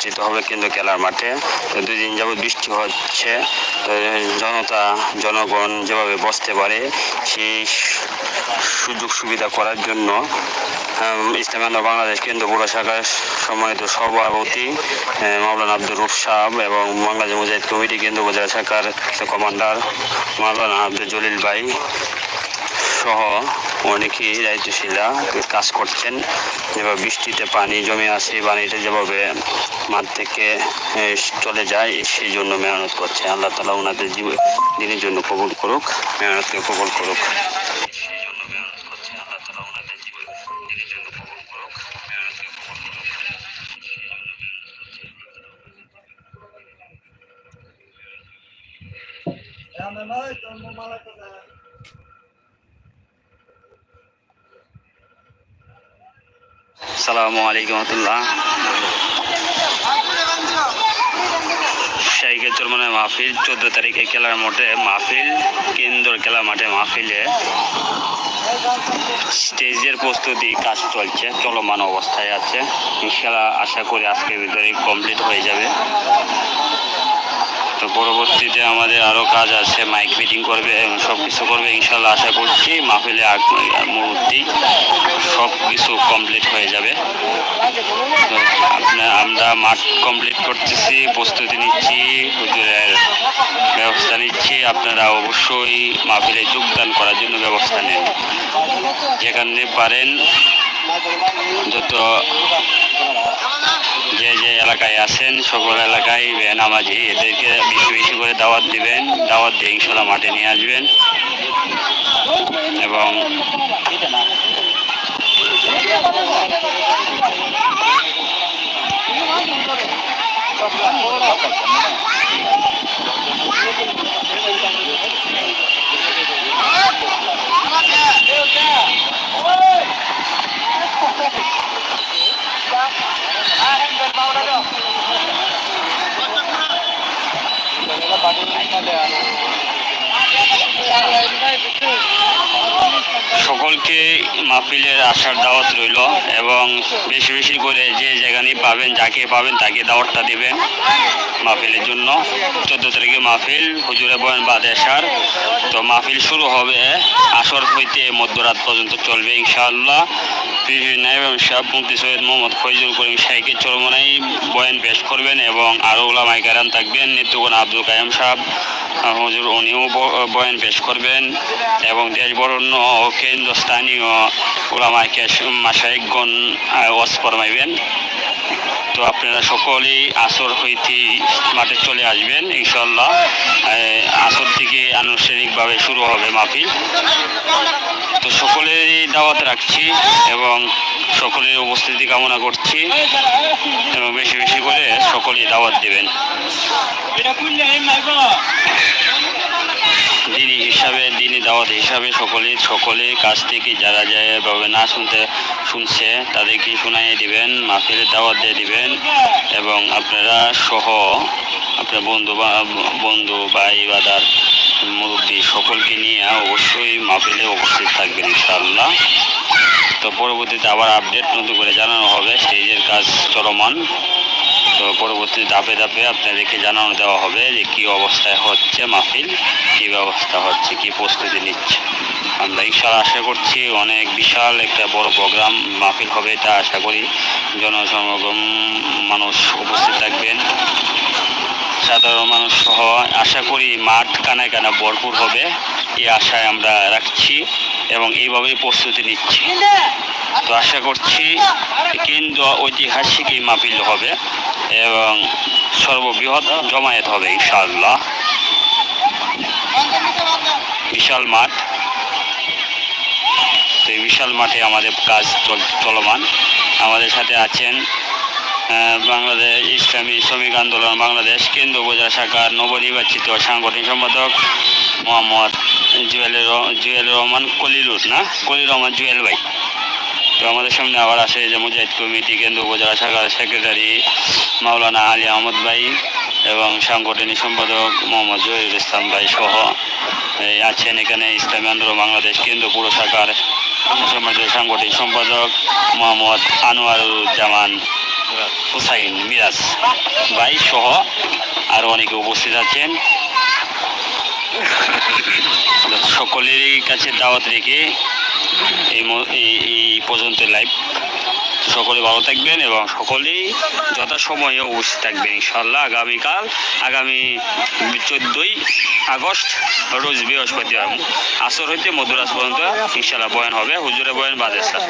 অনুষ্ঠিত হবে কিন্তু খেলার মাঠে। তো দুই দিন যাবত বৃষ্টি হচ্ছে। তো জনতা, জনগণ যেভাবে বসতে পারে, সেই সুযোগ সুবিধা করার জন্য ইসলামী বাংলাদেশ কেন্দ্র, পুর শাখার সম্মানিত সভাপতি মাওলানা আব্দুর রুফ সাহেব এবং বাংলাদেশ মুজাহিদ কমিটি কেন্দ্র উপজেলা শাখার কমান্ডার, মাওলানা আব্দুল জলিল ভাই সহ অনেকেই দায়িত্বশীলরা কাজ করছেন, যেভাবে বৃষ্টিতে পানি জমে আসে পানিটা যেভাবে মাঠ থেকে চলে যায়, সেই জন্য মেহনত করছে। আল্লাহ তালা ওনাদের জীবন দিনের জন্য কবুল করুক, মেহনতকে কবুল করুক। তালা ওনাদের জীবন দিনের জন্য কবুল করুক মেহনতকে কবুল করুক সেই জন্য মেহনত করছে আসসালামু আলাইকুম রহমতুল্লাহ। শাইকে চরমানের মাহফিল, চোদ্দ তারিখে খেলার মাঠে মাহফিল, কেন্দ্র খেলা মাঠে মাহফিলে। স্টেজের প্রস্তুতি, কাজ চলছে, চলমান অবস্থায় আছে। খেলা আশা করি আজকের ভিতরে কমপ্লিট হয়ে যাবে। তো পরবর্তীতে আমাদের আরও কাজ আছে মাইক মিটিং করবে সব কিছু করবে ইনশাল্লাহ আশা করছি মাহফিলে আগ মুহূর্তেই। সব কিছু কমপ্লিট হয়ে যাবে। আপনার, আমরা মাঠ কমপ্লিট করতেছি, প্রস্তুতি নিচ্ছি ব্যবস্থা নিচ্ছি। আপনারা অবশ্যই মাহফিলে যোগদান করার জন্য ব্যবস্থা নেন। যেখানে পারেন, যত যে যে এলাকায় আছেন, সকল এলাকায় নামাজি, এদেরকে বেশি বেশি করে দাওয়াত দিবেন। দাওয়াত দিয়ে ইনশাল্লাহ মাঠে নিয়ে আসবেন। এবং Gracias. সকলকে মাহফিলের আসার দাওয়াত রইল এবং বেশি বেশি করে যে যেখানে পাবেন, যাকে পাবেন তাকে দাওয়াতটা দিবেন মাহফিলের জন্য। চোদ্দ তারিখে মাহফিল, হুজুরে বয়ান বাদ আসার তো মাহফিল শুরু হবে আসর হইতে মধ্যরাত পর্যন্ত চলবে ইনশাআল্লাহ। এবং শাহ মুফতি সৈয়দ মোহাম্মদ ফৈজুল করিম চরমনাই বয়ান পেশ করবেন এবং আরও ওলামাই কারাম থাকবেন। নিত্যগুণ আব্দুল কায়াম সাহেব হুজুর উনিও বয়ান পেশ করবেন এবং দেশ বরণ্য ও কেন্দ্রস্থানীয় ওলামাইকে মাসায়িকগণ ওয়াজ ফরমাইবেন। তো আপনারা সকলেই আসর হইতে মাঠে চলে আসবেন ইনশাল্লাহ আসর থেকে আনুষ্ঠানিকভাবে শুরু হবে মাহফিল। তো সকলেরই দাওয়াত রাখছি এবং সকলের উপস্থিতি কামনা করছি এবং বেশি বেশি করে সকলেই দাওয়াত দেবেন। দিনী হিসাবে দাওয়াত হিসাবে সকলে সকলের কাছ থেকে যারা যায় এভাবে না শুনতে, শুনছে, তাদেরকে শুনাইয়ে দিবেন, মাহফিলের দাওয়াত দিয়ে দিবেন এবং আপনারা সহ আপনার বন্ধু বা, বন্ধু, ভাই বাদার মুরব্বী সকলকে নিয়ে অবশ্যই মাহফিলে উপস্থিত থাকবেন ইনশাআল্লাহ। তো পরবর্তীতে আবার আপডেট নতুন করে জানানো হবে, স্টেজের কাজ চলমান। তো পরবর্তী ধাপে ধাপে আপনাদেরকে জানানো দেওয়া হবে যে কী অবস্থায় হচ্ছে মাহফিল, কী ব্যবস্থা হচ্ছে, কী প্রস্তুতি নিচ্ছে। আমরা ইনশাল্লাহ আশা করছি অনেক বিশাল একটা বড় প্রোগ্রাম মাহফিল হবে, তা আশা করি জনসমাগম মানুষ উপস্থিত থাকবেন। সাধারণ মানুষ সহ আশা করি মাঠ কানায় কানা ভরপুর হবে, এই আশায় আমরা রাখছি এবং এইভাবেই প্রস্তুতি নিচ্ছি। তো আশা করছি কেন্দ্র ঐতিহাসিক এই মাহফিল হবে এবং সর্ববৃহৎ জমায়েত হবে, ইনশাআল্লাহ। বিশাল মাঠ। তো এই বিশাল মাঠে আমাদের কাজ চল- চলমান। আমাদের সাথে আছেন বাংলাদেশ ইসলামী শ্রমিক আন্দোলন, বাংলাদেশ কেন্দ্র উপজেলা শাখার নবনির্বাচিত সাংগঠনিক সম্পাদক মোহাম্মদ জুয়েল জুয়েল রহমান কলিলুর না? কলিল রহমান জুয়েল ভাই। তো আমাদের সামনে আবার আছে যে মুজাহিদ কমিটি, কেন্দ্র উপজেলা শাখার সেক্রেটারি মাওলানা আলী আহমদ ভাই এবং সাংগঠনিক সম্পাদক মোহাম্মদ জহিরুল ইসলাম ভাই সহ। আছেন এখানে ইসলামী আন্দোলন বাংলাদেশ কেন্দ্র পুর শাখার সাংগঠনিক সম্পাদক মোহাম্মদ আনোয়ারুজ্জামান হুসাইন মিরাজ ভাই সহ আরও অনেকে উপস্থিত আছেন। সকলেরই কাছে দাওয়াত রেখে এই পর্যন্ত লাইভ সকলে ভালো থাকবেন এবং সকলেই যথাসময়ে উপস্থিত থাকবেন ইনশাল্লাহ আগামীকাল, আগামী চোদ্দোই আগস্ট, রোজ বৃহস্পতিবার। আসর হইতে মধুরাজ পর্যন্ত ইনশাল্লাহ বয়ান হবে। হুজুরে বয়ান বাদে স্যার